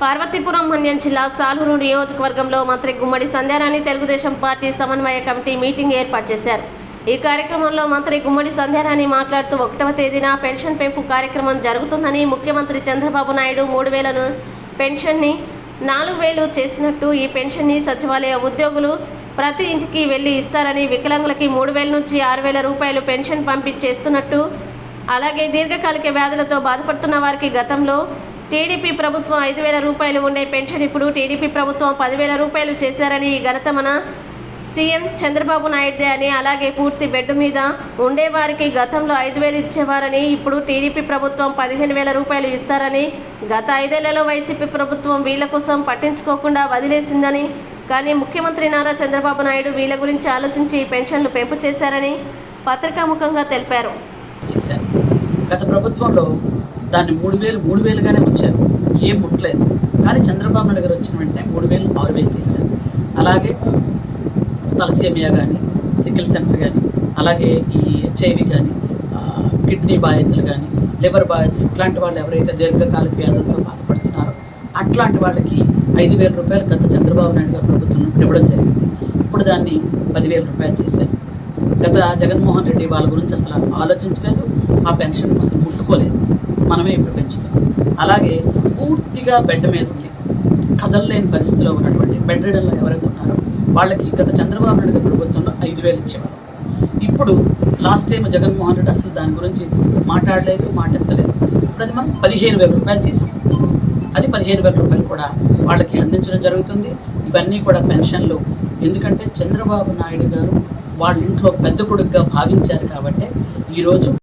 పార్వతీపురం మన్యం జిల్లా సాలూరు నియోజకవర్గంలో మంత్రి గుమ్మడి సంధ్యారాణి తెలుగుదేశం పార్టీ సమన్వయ కమిటీ మీటింగ్ ఏర్పాటు చేశారు. ఈ కార్యక్రమంలో మంత్రి గుమ్మడి సంధ్యారాణి మాట్లాడుతూ ఒకటవ తేదీన పెన్షన్ పెంపు కార్యక్రమం జరుగుతుందని ముఖ్యమంత్రి చంద్రబాబు నాయుడు మూడు వేలను పెన్షన్ని నాలుగు వేలు చేసినట్టు ఈ పెన్షన్ని సచివాలయ ఉద్యోగులు ప్రతి ఇంటికి వెళ్ళి ఇస్తారని వికలాంగులకి మూడు వేల నుంచి ఆరు వేల రూపాయలు పెన్షన్ పంపించేస్తున్నట్టు అలాగే దీర్ఘకాలిక వ్యాధులతో బాధపడుతున్న వారికి గతంలో టీడీపీ ప్రభుత్వం ఐదు వేల రూపాయలు ఉండే పెన్షన్ ఇప్పుడు టీడీపీ ప్రభుత్వం పదివేల రూపాయలు చేశారని ఈ ఘనత మన సీఎం చంద్రబాబు నాయుడుదే అని అలాగే పూర్తి బెడ్ మీద ఉండేవారికి గతంలో ఐదు వేలు ఇచ్చేవారని ఇప్పుడు టీడీపీ ప్రభుత్వం పదిహేను వేల రూపాయలు ఇస్తారని గత ఐదేళ్ళలో వైసీపీ ప్రభుత్వం వీళ్ళ కోసం పట్టించుకోకుండా వదిలేసిందని కానీ ముఖ్యమంత్రి నారా చంద్రబాబు నాయుడు వీళ్ళ గురించి ఆలోచించి ఈ పెన్షన్లు పెంపు చేశారని పత్రికాముఖంగా తెలిపారు. చేశారు. గత ప్రభుత్వంలో దాన్ని మూడు వేలు మూడు వేలుగానే ఉంచారు ఏం ముట్టలేదు. కానీ చంద్రబాబు నాయుడు గారు వచ్చిన వెంటనే మూడు వేలు ఆరు వేలు చేశారు. అలాగే తలసేమియా కానీ సికిల్ సెన్స్ కానీ అలాగే ఈ హెచ్ఐవి కానీ కిడ్నీ బాధితులు కానీ లివర్ బాధితులు ఇట్లాంటి వాళ్ళు ఎవరైతే దీర్ఘకాలిక వ్యాధులతో బాధపడుతున్నారో అట్లాంటి వాళ్ళకి ఐదు వేల రూపాయలు గత చంద్రబాబు నాయుడు గారు ప్రభుత్వం ఇవ్వడం జరిగింది. ఇప్పుడు దాన్ని పదివేల రూపాయలు చేశారు. గత జగన్మోహన్ రెడ్డి వాళ్ళ గురించి అసలు ఆలోచించలేదు. ఆ పెన్షన్ అసలు ముట్టుకోలేదు. మనమే ఇప్పుడు పెంచుతున్నాం. అలాగే పూర్తిగా బెడ్ మీద ఉంది కదలలేని పరిస్థితిలో ఉన్నటువంటి బెడ్ రిడన్లో ఎవరైతే ఉన్నారో వాళ్ళకి గత చంద్రబాబు నాయుడు గారి ప్రభుత్వంలో ఐదు వేలు ఇచ్చేవారు. ఇప్పుడు లాస్ట్ టైం జగన్మోహన్ రెడ్డి అసలు దాని గురించి మాట్లాడలేదు మాటెత్తలేదు ఇప్పుడు అది మనం పదిహేను వేల రూపాయలు చేసాం అది పదిహేను వేల రూపాయలు కూడా వాళ్ళకి అందించడం జరుగుతుంది. ఇవన్నీ కూడా పెన్షన్లు. ఎందుకంటే చంద్రబాబు నాయుడు గారు వాళ్ళ ఇంట్లో పెద్ద కొడుకుగా భావించారు కాబట్టి ఈరోజు